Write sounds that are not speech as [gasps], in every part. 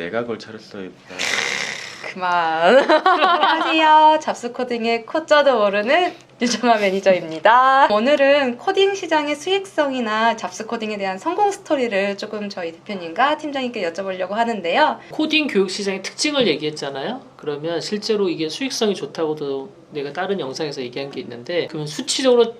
내가 그걸 차렸어야 했다. 그만. 안녕하세요. 잡스 코딩의 코짜도 모르는 유정아 매니저입니다. 오늘은 코딩 시장의 수익성이나 잡스 코딩에 대한 성공 스토리를 조금 저희 대표님과 팀장님께 여쭤보려고 하는데요. 코딩 교육 시장의 특징을 얘기했잖아요. 그러면 실제로 이게 수익성이 좋다고도 내가 다른 영상에서 얘기한 게 있는데 그러면 수치적으로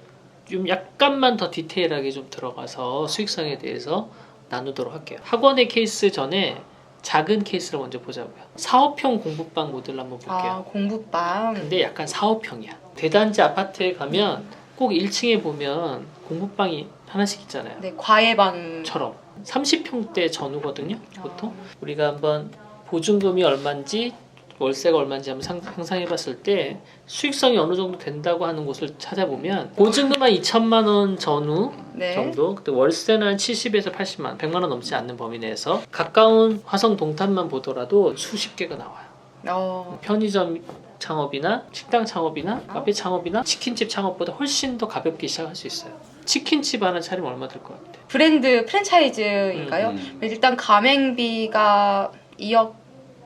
좀 약간만 더 디테일하게 좀 들어가서 수익성에 대해서 나누도록 할게요. 학원의 케이스 전에 작은 케이스를 먼저 보자고요. 사업형 공부방 모델을 한번 볼게요. 아, 공부방. 근데 약간 사업형이야. 대단지 아파트에 가면 꼭 1층에 보면 공부방이 하나씩 있잖아요. 네, 과외방. 처럼 30평대 전후거든요. 보통 아. 우리가 한번 보증금이 얼마인지 월세가 얼마인지 한번 상- 상상해봤을 때 수익성이 어느 정도 된다고 하는 곳을 찾아보면 보증금 한 2천만 원 전후 네. 정도, 근데 월세는 한 70에서 80만 원, 100만 원 넘지 않는 범위 내에서 가까운 화성 동탄만 보더라도 수십 개가 나와요. 어, 편의점 창업이나 식당 창업이나 카페 창업이나 치킨집 창업보다 훨씬 더 가볍게 시작할 수 있어요. 치킨집 하나 차리면 얼마 들 것 같아? 브랜드 프랜차이즈인가요? 음. 일단 가맹비가 2억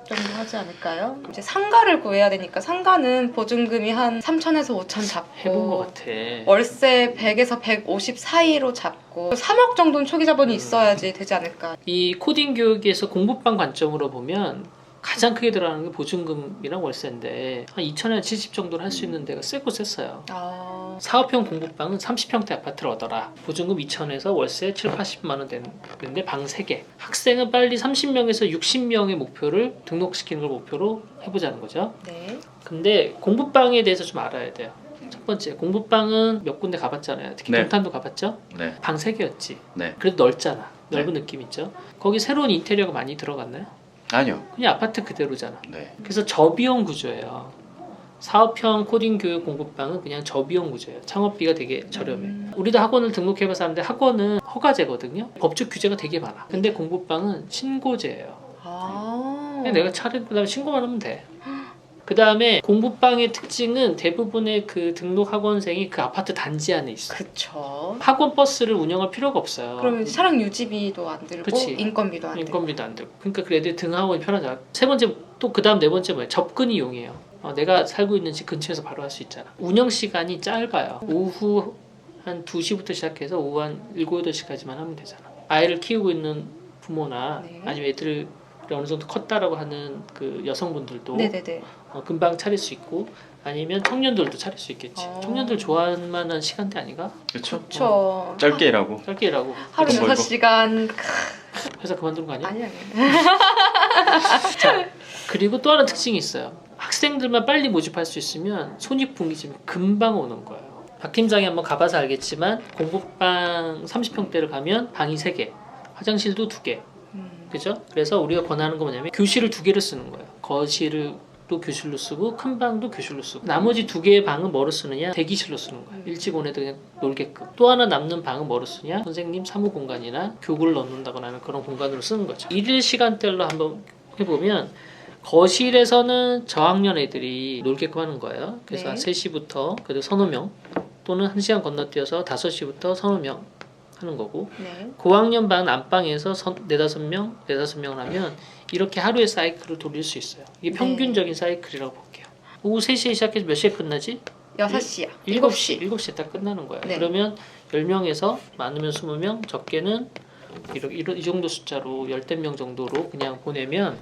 정도 하지 않을까요? 이제 상가를 구해야 되니까 상가는 보증금이 한 3천에서 5천 잡고 해본 것 같아. 월세 100에서 150 사이로 잡고 3억 정도는 초기 자본이 음. 있어야지 되지 않을까. 이 코딩 교육에서 공부방 관점으로 보면 가장 크게 들어가는 게 보증금이랑 월세인데 한 2천에서 70 정도를 할수 있는 데가 세고 셌어요. 아, 사업형 공부방은 30평대 아파트를 얻어라. 보증금 2천에서 월세 7, 80만 원 되는데 방 3개. 학생은 빨리 30명에서 60명의 목표를 등록시키는 걸 목표로 해보자는 거죠. 네. 근데 공부방에 대해서 좀 알아야 돼요. 첫 번째, 공부방은 몇 군데 가봤잖아요. 특히 네. 동탄도 가봤죠? 네, 방 3개였지. 네. 그래도 넓잖아. 넓은 느낌 있죠? 거기 새로운 인테리어가 많이 들어갔나요? 아니요. 그냥 아파트 그대로잖아. 네. 그래서 저비용 구조예요. 사업형 코딩 교육 공부방은 그냥 저비용 구조예요. 창업비가 되게 저렴해. 음. 우리도 학원을 등록해봐서 하는데 학원은 허가제거든요. 법적 규제가 되게 많아. 근데 공부방은 신고제예요. 아. 그냥 내가 차린 그다음에 신고만 하면 돼. 그 다음에 공부방의 특징은 대부분의 그 등록 학원생이 그 아파트 단지 안에 있어. 그쵸. 학원 버스를 운영할 필요가 없어요. 그러면 차량 유지비도 안 들고 그치. 인건비도 안. 인건비도 안 들고. 그러니까 그 애들 등하원이 편하잖아. 세 번째 또 그 다음 네 번째 뭐야? 접근 이 용이해요. 어, 내가 살고 있는 집 근처에서 바로 할 수 있잖아. 운영 시간이 짧아요. 오후 한 2시부터 시작해서 오후 한 7, 8시까지만 하면 되잖아. 아이를 키우고 있는 부모나 네. 아니면 애들이 어느 정도 컸다라고 하는 그 여성분들도 네네네. 어, 금방 차릴 수 있고 아니면 청년들도 차릴 수 있겠지. 어. 청년들 좋아할 만한 시간대 아닌가? 그렇죠. 그쵸. 짧게 일하고. 짧게 일하고 하루 그거 여섯 시간 [laughs] 회사 그만두는 거 아니야? 아니 아니. [laughs] 자, 그리고 또 하나 특징이 있어요. 학생들만 빨리 모집할 수 있으면 손익분기점이 금방 오는 거예요. 박 팀장이 한번 가봐서 알겠지만 공부방 30평대를 가면 방이 3개, 화장실도 2개. 음. 그죠? 그래서 우리가 권하는 거 뭐냐면 교실을 두 개를 쓰는 거예요. 거실을 또 교실로 쓰고 큰 방도 교실로 쓰고 나머지 두 개의 방은 뭐로 쓰느냐? 대기실로 쓰는 거예요 일찍 온 애들 그냥 놀게끔. 또 하나 남는 방은 뭐로 쓰냐? 선생님 사무 공간이나 교구를 넣는다거나 하는 그런 공간으로 쓰는 거죠. 일일 시간대로 한번 해보면 거실에서는 저학년 애들이 놀게끔 하는 거예요. 그래서 네. 한 3시부터 그래도 서너 명 또는 1시간 건너뛰어서 5시부터 서너 명 하는 거고 네. 고학년 반 안방에서 선, 네다섯 명, 네다섯 명을 하면 이렇게 하루의 사이클을 돌릴 수 있어요. 이게 네. 평균적인 사이클이라고 볼게요. 오후 3시에 시작해서 몇 시에 끝나지? 여섯 시야. 7시. 7시에 딱 끝나는 거예요. 네. 그러면 10명에서 많으면 20명, 적게는 이렇게 이런- 이 정도 숫자로 열댓 명 정도로 그냥 보내면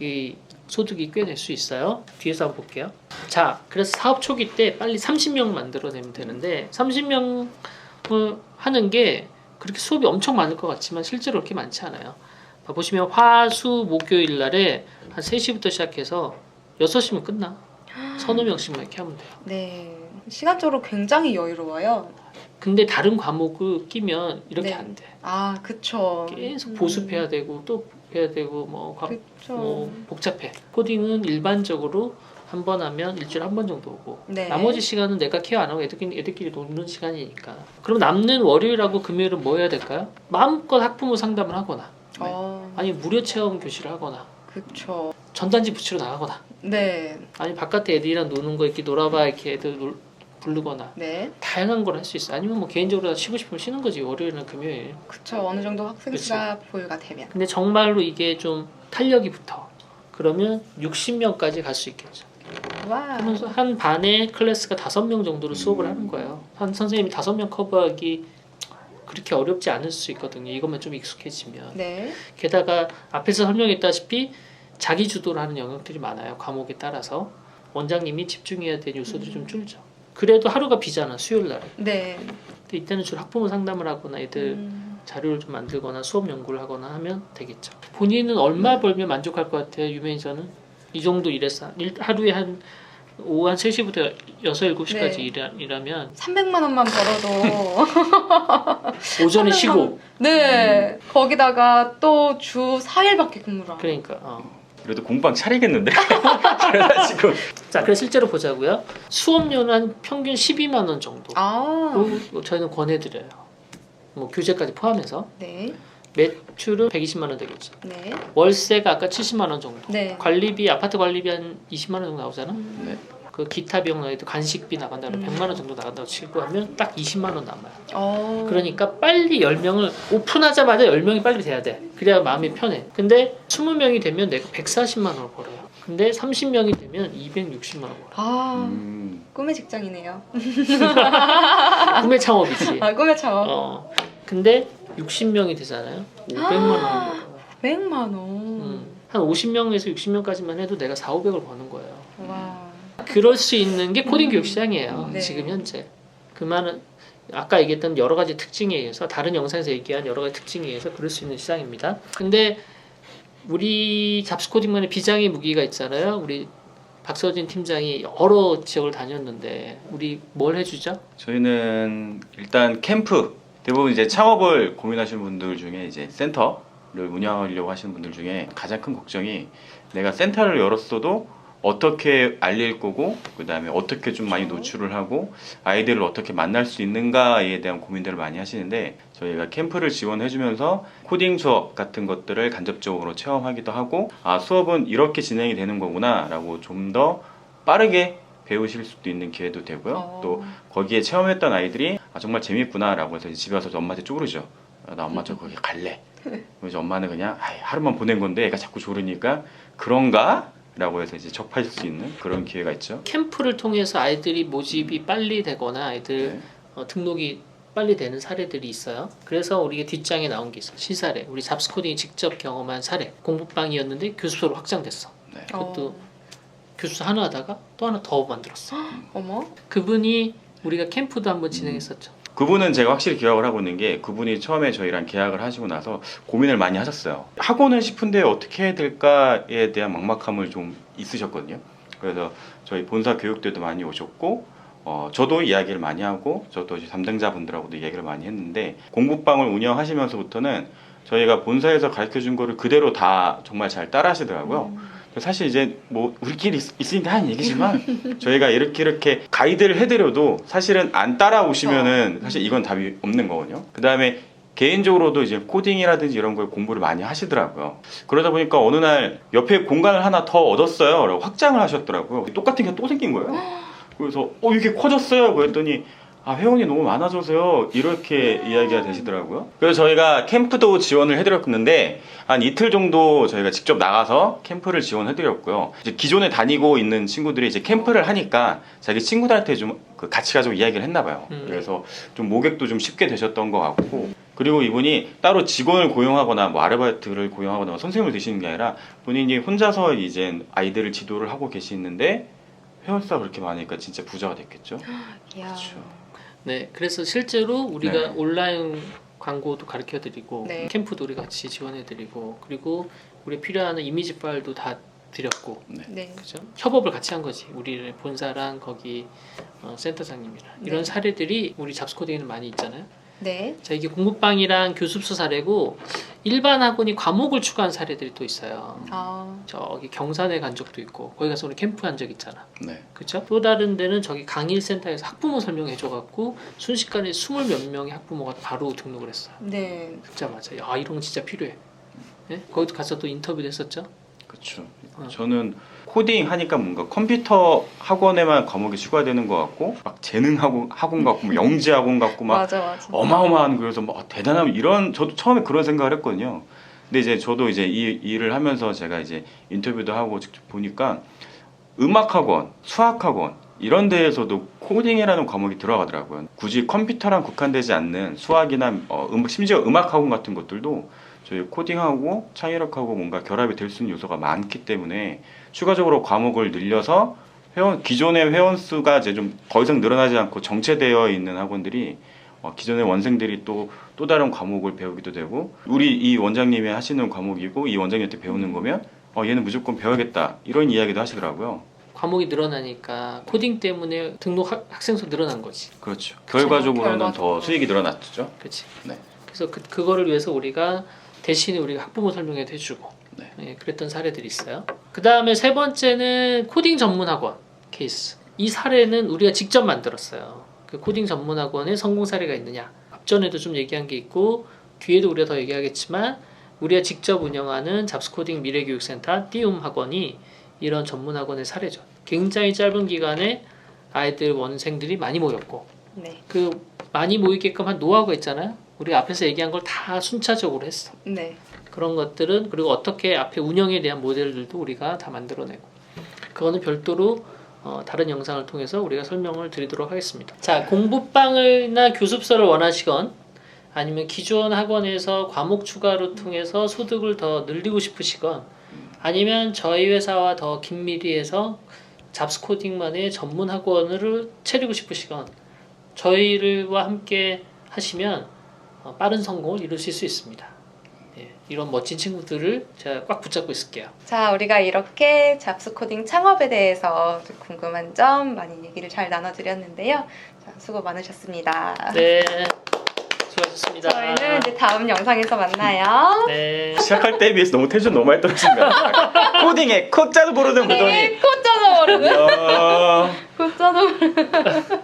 이 소득이 꽤 될 수 있어요. 뒤에서 한번 볼게요. 자, 그래서 사업 초기 때 빨리 30명 만들어내면 되는데 30명을 하는 게 그렇게 수업이 엄청 많을 것 같지만 실제로 그렇게 많지 않아요. 봐 보시면 화, 수, 목요일 날에 한 3시부터 시작해서 6시면 끝나. 서너 명씩만 이렇게 하면 돼요. 네. 시간적으로 굉장히 여유로워요. 근데 다른 과목을 끼면 이렇게 네. 안 돼. 아, 그쵸. 계속 음. 보습해야 되고 또 해야 되고 뭐, 과-. 뭐 복잡해. 코딩은 일반적으로 한 번 하면 일주일에 한 번 정도 오고 네. 나머지 시간은 내가 케어 안 하고 애들끼리, 애들끼리 노는 시간이니까 그럼 남는 월요일하고 금요일은 뭐 해야 될까요? 마음껏 학부모 상담을 하거나 어, 아니 무료 체험 교실을 하거나 그쵸. 전단지 붙이러 나가거나 네. 아니 바깥에 애들이랑 노는 거 이렇게 놀아봐 이렇게 애들 놀, 부르거나 네. 다양한 걸 할 수 있어. 아니면 뭐 개인적으로 쉬고 싶으면 쉬는 거지 월요일이나 금요일. 그쵸. 어느 정도 학생 수가 보유가 되면. 근데 정말로 이게 좀 탄력이 붙어. 그러면 60명까지 갈 수 있겠죠. 와. 그러면서 한 반에 클래스가 다섯 명 정도로 수업을 하는 거예요. 한 선생님이 다섯 명 커버하기 그렇게 어렵지 않을 수 있거든요. 이것만 좀 익숙해지면. 네. 게다가 앞에서 설명했다시피 자기 주도를 하는 영역들이 많아요. 과목에 따라서 원장님이 집중해야 될 요소들이 좀 줄죠. 그래도 하루가 비잖아 수요일 날에. 네. 근데 이때는 주로 학부모 상담을 하거나 애들 음. 자료를 좀 만들거나 수업 연구를 하거나 하면 되겠죠. 본인은 얼마 벌면 만족할 것 같아요, 유매니저는? 이 정도 일했어. 일, 하루에 한 오후 한 3시부터 6, 7시까지 네. 일하, 일하면 300만 원만 벌어도 [laughs] 오전에 삼백만 쉬고 네. 거기다가 또 주 4일밖에 근무를 안. 그러니까 어. 그래도 공방 차리겠는데? [laughs] 그래가지고 자, 그래서 실제로 보자고요. 수업료는 한 평균 12만 원 정도. 아. 로 저희는 권해드려요. 뭐 교재까지 포함해서 네. 매출은 120만 원 되겠죠. 네. 월세가 아까 70만 원 정도. 네. 관리비 아파트 관리비 한 20만 원 정도 나오잖아. 음. 네. 그 기타 비용 나가도 간식비 나간다 음. 100만 원 정도 나간다고 치고 하면 딱 20만 원 남아요. 어. 그러니까 빨리 10명을 오픈하자마자 10명이 빨리 돼야 돼. 그래야 마음이 편해. 근데 20명이 되면 내가 140만 원을 벌어요. 근데 30명이 되면 260만 원 벌어. 아. 음, 꿈의 직장이네요. [laughs] 꿈의 창업이지. 아, 꿈의 창업. 어. 근데 60명이 되잖아요. 500만 원 벌어요. 100만 원. 음. 한 50명에서 60명까지만 해도 내가 4, 500을 버는 거예요. 와. 그럴 수 있는 게 코딩 교육 시장이에요. 네. 지금 현재. 그 많은 아까 얘기했던 여러 가지 특징에 의해서 다른 영상에서 얘기한 여러 가지 특징에 의해서 그럴 수 있는 시장입니다. 근데 우리 잡스 코딩만의 비장의 무기가 있잖아요. 우리 박서진 팀장이 여러 지역을 다녔는데 우리 뭘 해주죠? 저희는 일단 캠프 대부분 이제 창업을 고민하시는 분들 중에 이제 센터를 운영하려고 하시는 분들 중에 가장 큰 걱정이 내가 센터를 열었어도 어떻게 알릴 거고 그다음에 어떻게 좀 많이 노출을 하고 아이들을 어떻게 만날 수 있는가에 대한 고민들을 많이 하시는데 저희가 캠프를 지원해 주면서 코딩 수업 같은 것들을 간접적으로 체험하기도 하고 아 수업은 이렇게 진행이 되는 거구나라고 좀 더 빠르게 배우실 수도 있는 기회도 되고요. 어. 또 거기에 체험했던 아이들이 아 정말 재밌구나라고 해서 집에 와서 엄마한테 쪼그르죠. 아, 나 엄마 저 거기 갈래. [laughs] 그래서 엄마는 그냥 아이, 하루만 보낸 건데 애가 자꾸 조르니까 그런가? 라고 해서 이제 접하실 수 있는 그런 기회가 있죠. 캠프를 통해서 아이들이 모집이 빨리 되거나 아이들 네. 어, 등록이 빨리 되는 사례들이 있어요. 그래서 우리가 뒷장에 나온 게 있어요. 시사례. 우리 잡스코딩이 직접 경험한 사례. 공부방이었는데 교습소로 확장됐어. 네. 그것도 어. 교습소 하나 하다가 또 하나 더 만들었어. [gasps] 어머. 그분이 우리가 캠프도 한번 진행했었죠. 그분은 제가 확실히 기억을 하고 있는 게 그분이 처음에 저희랑 계약을 하시고 나서 고민을 많이 하셨어요. 하고는 싶은데 어떻게 해야 될까에 대한 막막함을 좀 있으셨거든요. 그래서 저희 본사 교육 때도 많이 오셨고 어, 저도 이야기를 많이 하고 저도 이제 담당자분들하고도 이야기를 많이 했는데 공부방을 운영하시면서부터는 저희가 본사에서 가르쳐 준 거를 그대로 다 정말 잘 따라 하시더라고요. 음. 사실 이제 뭐 우리끼리 있, 있으니까 하는 얘기지만 저희가 이렇게 이렇게 가이드를 해드려도 사실은 안 따라오시면은 사실 이건 답이 없는 거거든요. 그 다음에 개인적으로도 이제 코딩이라든지 이런 걸 공부를 많이 하시더라고요. 그러다 보니까 어느 날 옆에 공간을 하나 더 얻었어요. 라고 확장을 하셨더라고요. 똑같은 게 또 생긴 거예요. 그래서 어 이게 커졌어요. 그랬더니 아 회원이 너무 많아져서요 이렇게 이야기가 되시더라고요. 그래서 저희가 캠프도 지원을 해드렸는데 한 이틀 정도 저희가 직접 나가서 캠프를 지원해드렸고요. 이제 기존에 다니고 있는 친구들이 이제 캠프를 하니까 자기 친구들한테 좀그 같이 가자고 이야기를 했나 봐요. 음. 그래서 좀 모객도 좀 쉽게 되셨던 것 같고 그리고 이분이 따로 직원을 고용하거나 뭐 아르바이트를 고용하거나 뭐 선생님을 되시는 게 아니라 본인이 혼자서 이제 아이들을 지도를 하고 계시는데 회원 수가 그렇게 많으니까 진짜 부자가 됐겠죠. [gasps] 그렇죠. 네, 그래서 실제로 우리가 네. 온라인 광고도 가르쳐 드리고 네. 캠프도 우리 같이 지원해 드리고 그리고 우리 필요한 이미지 파일도 다 드렸고 네. 그죠? 협업을 같이 한 거지. 우리 본사랑 거기 어, 센터장님이랑 이런 네. 사례들이 우리 잡스코딩에는 많이 있잖아요. 네. 자 이게 공부방이랑 교습소 사례고 일반 학원이 과목을 추가한 사례들이 또 있어요. 아. 저기 경산에 간 적도 있고 거기 가서 우리 캠프 한 적 있잖아. 네. 그렇죠? 또 다른 데는 저기 강일센터에서 학부모 설명해 줘갖고 순식간에 스물 몇 명의 학부모가 바로 등록을 했어요. 네. 듣자마자 야 이런 거 진짜 필요해. 예? 거기도 가서 또 인터뷰도 했었죠. 그렇죠. 어. 저는 코딩 하니까 뭔가 컴퓨터 학원에만 과목이 추가되는 것 같고 막 재능 학원 학원 같고 뭐 영재 학원 같고 막 맞아 맞아. 어마어마한 그래서 뭐 대단한 이런 저도 처음에 그런 생각을 했거든요. 근데 이제 저도 이제 이 일을 하면서 제가 이제 인터뷰도 하고 직접 보니까 음악 학원, 수학 학원 이런 데에서도 코딩이라는 과목이 들어가더라고요. 굳이 컴퓨터랑 국한되지 않는 수학이나 어, 음, 심지어 음악 학원 같은 것들도 저희 코딩하고 창의력하고 뭔가 결합이 될 수 있는 요소가 많기 때문에 추가적으로 과목을 늘려서 회원 기존의 회원 수가 이제 좀 더 이상 늘어나지 않고 정체되어 있는 학원들이 어, 기존의 원생들이 또 또 다른 과목을 배우기도 되고 우리 이 원장님이 하시는 과목이고 이 원장님한테 배우는 거면 어, 얘는 무조건 배워야겠다 이런 이야기도 하시더라고요. 과목이 늘어나니까 코딩 때문에 등록 학- 학생 수 늘어난 거지. 그렇죠. 결과적으로는 더 결과적으로. 수익이 늘어났죠. 그렇지. 네. 그래서 그, 그거를 위해서 우리가 대신에 우리가 학부모 설명회도 해주고 네. 예, 그랬던 사례들이 있어요. 그 다음에 세 번째는 코딩 전문 학원 케이스. 이 사례는 우리가 직접 만들었어요. 그 코딩 전문 학원에 성공 사례가 있느냐. 앞전에도 좀 얘기한 게 있고 뒤에도 우리가 더 얘기하겠지만 우리가 직접 운영하는 잡스코딩 미래교육센터 띄움 학원이 이런 전문 학원의 사례죠. 굉장히 짧은 기간에 아이들 원생들이 많이 모였고 네. 그 많이 모이게끔 한 노하우가 있잖아요. 우리가 앞에서 얘기한 걸 다 순차적으로 했어. 네. 그런 것들은 그리고 어떻게 앞에 운영에 대한 모델들도 우리가 다 만들어내고 그거는 별도로 어, 다른 영상을 통해서 우리가 설명을 드리도록 하겠습니다. 자 공부방을나 교습서를 원하시건 아니면 기존 학원에서 과목 추가를 통해서 소득을 더 늘리고 싶으시건 아니면 저희 회사와 더 긴밀히 해서 잡스코딩만의 전문 학원을 차리고 싶으시건 저희와 함께 하시면 어, 빠른 성공을 이루실 수 있습니다. 예, 이런 멋진 친구들을 제가 꽉 붙잡고 있을게요. 자, 우리가 이렇게 잡스코딩 창업에 대해서 좀 궁금한 점 많이 얘기를 잘 나눠드렸는데요. 자, 수고 많으셨습니다. 네, 수고하셨습니다. 저희는 이제 다음 영상에서 만나요. 네. 시작할 때에 비해서 너무 텐션 너무 많이 떨어진 거 같아요. 코딩에 코자도 모르는 보더니 네, 코짜도 모르는 야. 코짜도 모르는